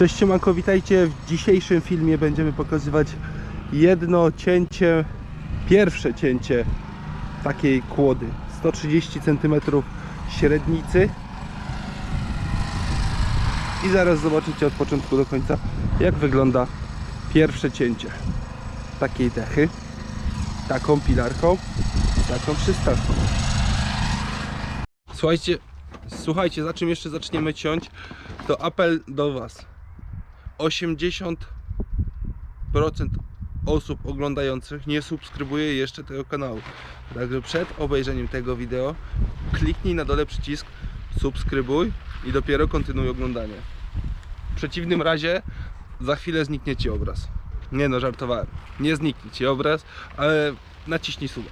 Cześć siemanko, witajcie. W dzisiejszym filmie będziemy pokazywać jedno cięcie, pierwsze cięcie takiej kłody. 130 cm średnicy. I zaraz zobaczycie od początku do końca, jak wygląda pierwsze cięcie takiej dechy. Taką pilarką, taką przystawką. Słuchajcie, słuchajcie, za czym jeszcze zaczniemy ciąć, to apel do Was. 80% osób oglądających nie subskrybuje jeszcze tego kanału. Także przed obejrzeniem tego wideo kliknij na dole przycisk subskrybuj i dopiero kontynuuj oglądanie. W przeciwnym razie za chwilę zniknie Ci obraz. Nie no, żartowałem. Nie zniknie Ci obraz, ale naciśnij suba.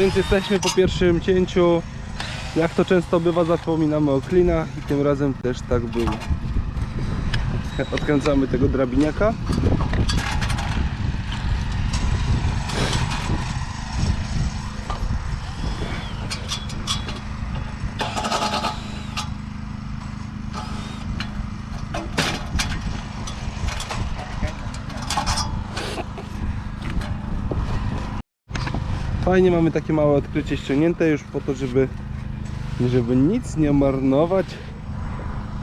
Więc jesteśmy po pierwszym cięciu. Jak to często bywa, zapominamy o klinach i tym razem też tak było. Odkręcamy tego drabiniaka. Fajnie mamy takie małe odkrycie ściągnięte już po to, żeby, żeby nic nie marnować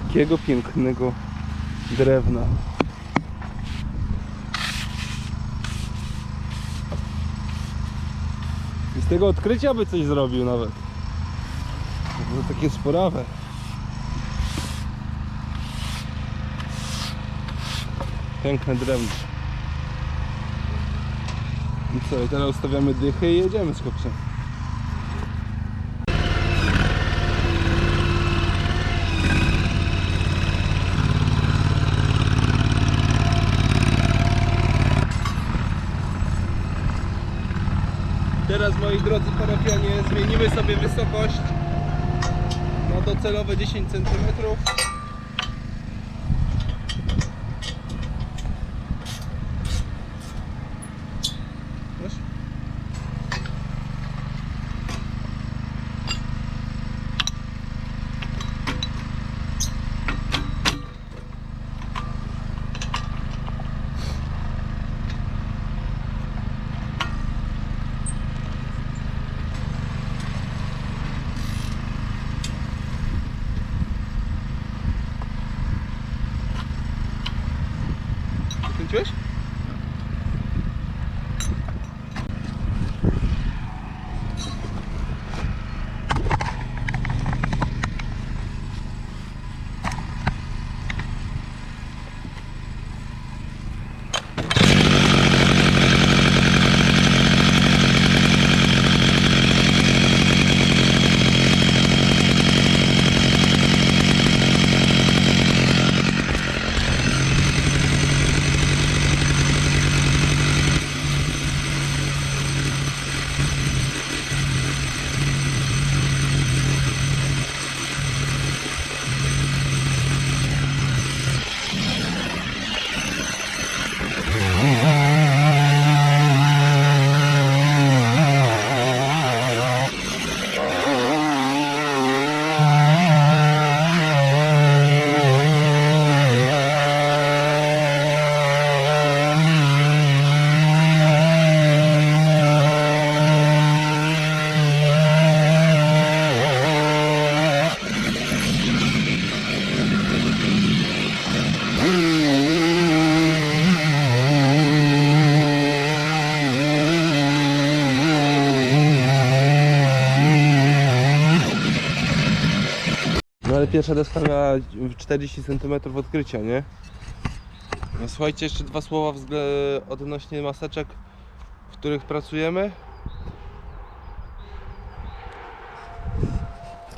takiego pięknego drewna. I z tego odkrycia by coś zrobił nawet. To takie sporawe. Piękne drewno. I co, teraz ustawiamy dychy i jedziemy z chłopcem. Teraz moi drodzy parafianie zmienimy sobie wysokość na docelowe 10 cm. klus? Pierwsza deska miała 40 cm odkrycia, nie? No słuchajcie, jeszcze dwa słowa odnośnie maseczek, w których pracujemy.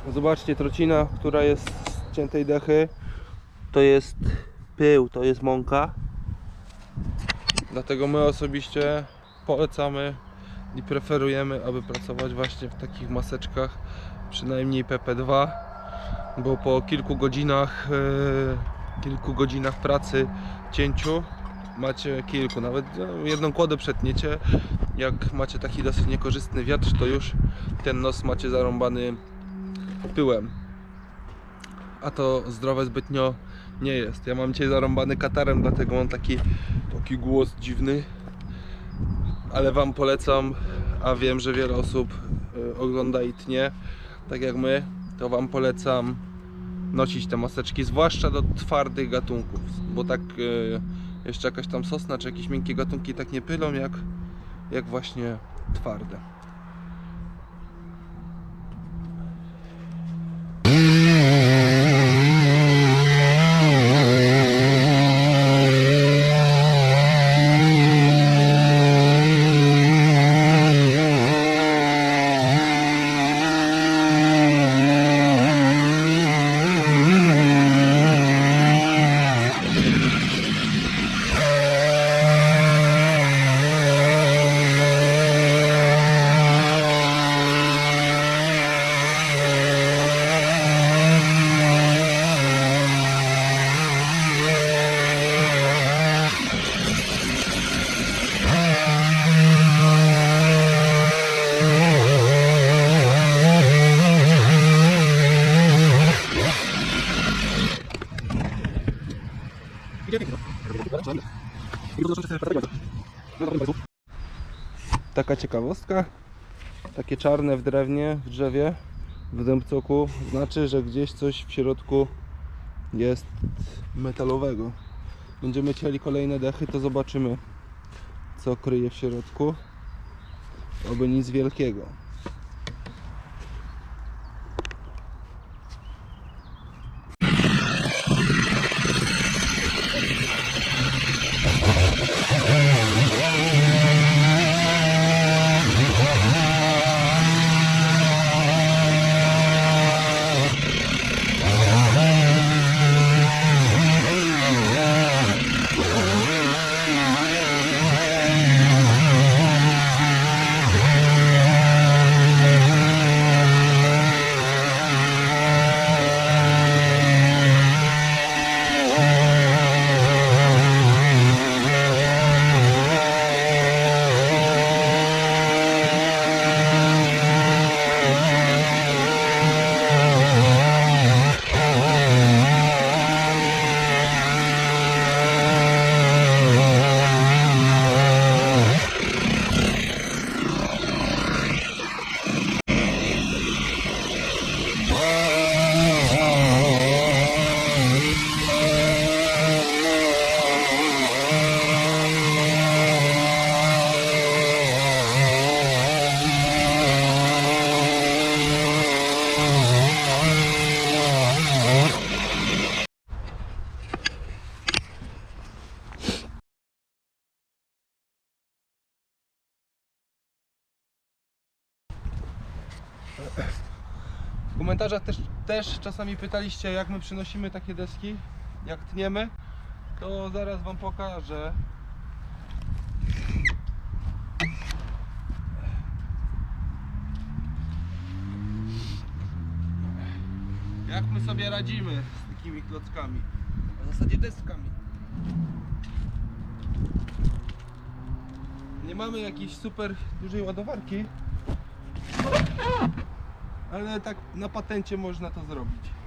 Zobaczcie, trocina, która jest z ciętej dechy, to jest pył, to jest mąka. Dlatego my osobiście polecamy i preferujemy, aby pracować właśnie w takich maseczkach, przynajmniej PP2 bo po kilku godzinach, e, kilku godzinach pracy, cięciu macie kilku, nawet no, jedną kłodę przetniecie. Jak macie taki dosyć niekorzystny wiatr, to już ten nos macie zarąbany pyłem. A to zdrowe zbytnio nie jest. Ja mam dzisiaj zarąbany katarem, dlatego mam taki, taki głos dziwny. Ale Wam polecam, a wiem, że wiele osób e, ogląda i tnie, tak jak my, to Wam polecam nosić te maseczki, zwłaszcza do twardych gatunków, bo tak e, jeszcze jakaś tam sosna czy jakieś miękkie gatunki tak nie pylą jak, jak właśnie twarde. Ciekawostka. Takie czarne w drewnie, w drzewie, w dębcoku znaczy, że gdzieś coś w środku jest metalowego. Będziemy cieli kolejne dechy, to zobaczymy co kryje w środku. Oby nic wielkiego. Komentarzach też, też czasami pytaliście jak my przynosimy takie deski, jak tniemy. To zaraz wam pokażę. Jak my sobie radzimy z takimi klockami? W zasadzie deskami. Nie mamy jakiejś super dużej ładowarki, ale tak na patencie można to zrobić.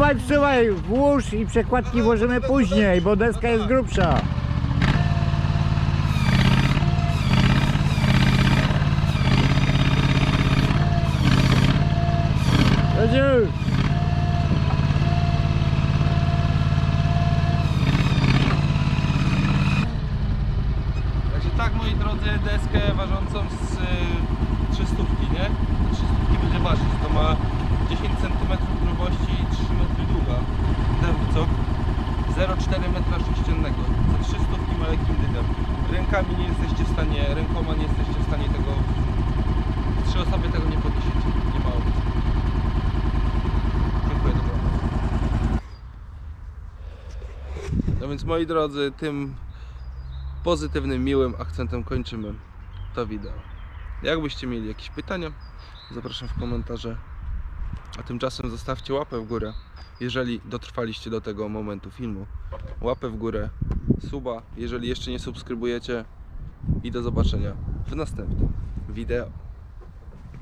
Wsuwaj, wsuwaj, włóż i przekładki włożymy później, bo deska jest grubsza. Jedziu! Także tak moi drodzy, deskę ważącą z y, 300, nie? 300 będzie ważyć. To ma 10 cm grubości i 3 metry długa. Dewcok 0,4 metra sześciennego. Za 300 ma lekkim dydem. Rękami nie jesteście w stanie, rękoma nie jesteście w stanie tego. Trzy osoby tego nie podniesiecie. Nie ma opcji. Dziękuję, dobranoc. No więc moi drodzy, tym pozytywnym, miłym akcentem kończymy to wideo. Jakbyście mieli jakieś pytania, zapraszam w komentarze. A tymczasem zostawcie łapę w górę, jeżeli dotrwaliście do tego momentu filmu. Łapę w górę, suba, jeżeli jeszcze nie subskrybujecie i do zobaczenia w następnym wideo.